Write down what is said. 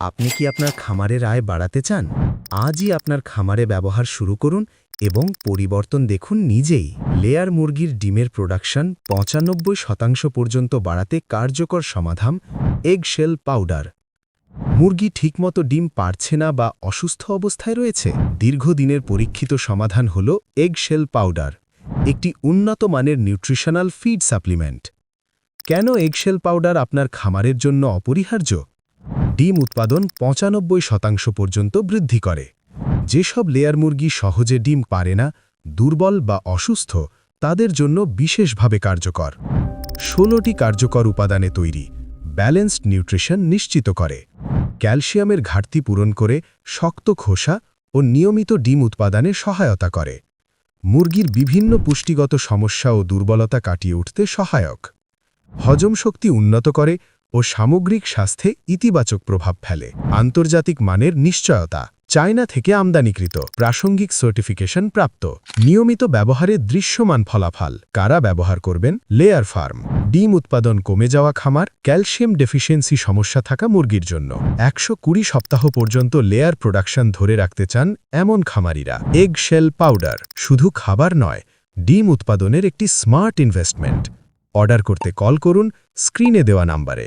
আপনি কি আপনার খামারের আয় বাড়াতে চান? আজই আপনার খামারে ব্যবহার শুরু করুন এবং পরিবর্তন দেখুন নিজেই। লেয়ার মুরগির ডিমের প্রোডাকশন পঁচানব্বই শতাংশ পর্যন্ত বাড়াতে কার্যকর সমাধান এগশেল পাউডার। মুরগি ঠিকমতো ডিম পারছে না বা অসুস্থ অবস্থায় রয়েছে, দীর্ঘদিনের পরীক্ষিত সমাধান হল এগশেল পাউডার, একটি উন্নত মানের নিউট্রিশনাল ফিড সাপ্লিমেন্ট। কেন এগশেল পাউডার আপনার খামারের জন্য অপরিহার্য? ডিম উৎপাদন পঁচানব্বই শতাংশ পর্যন্ত বৃদ্ধি করে। যেসব লেয়ার মুরগি সহজে ডিম পারে না, দুর্বল বা অসুস্থ, তাদের জন্য বিশেষভাবে কার্যকর। ষোলোটি কার্যকর উপাদানে তৈরি, ব্যালেন্সড নিউট্রিশন নিশ্চিত করে। ক্যালসিয়ামের ঘাটতি পূরণ করে শক্ত খোসা ও নিয়মিত ডিম উৎপাদনে সহায়তা করে। মুরগির বিভিন্ন পুষ্টিগত সমস্যা ও দুর্বলতা কাটিয়ে উঠতে সহায়ক। হজম শক্তি উন্নত করে ও সামগ্রিক স্বাস্থ্যে ইতিবাচক প্রভাব ফেলে। আন্তর্জাতিক মানের নিশ্চয়তা চায়না থেকে আমদানিকৃত প্রাসঙ্গিক সার্টিফিকেশন প্রাপ্ত। নিয়মিত ব্যবহারে দৃশ্যমান ফলাফল। কারা ব্যবহার করবেন? Layer farm. ডিম উৎপাদন কমে যাওয়া খামার। ক্যালসিয়াম ডেফিসিয়েন্সি সমস্যা থাকা মুরগির জন্য। একশো কুড়ি সপ্তাহ পর্যন্ত লেয়ার প্রোডাকশন ধরে রাখতে চান এমন খামারিরা। Egg shell powder. শুধু খাবার নয়, ডিম উৎপাদনের একটি স্মার্ট ইনভেস্টমেন্ট। অর্ডার করতে কল করুন স্ক্রিনে দেওয়া নাম্বারে।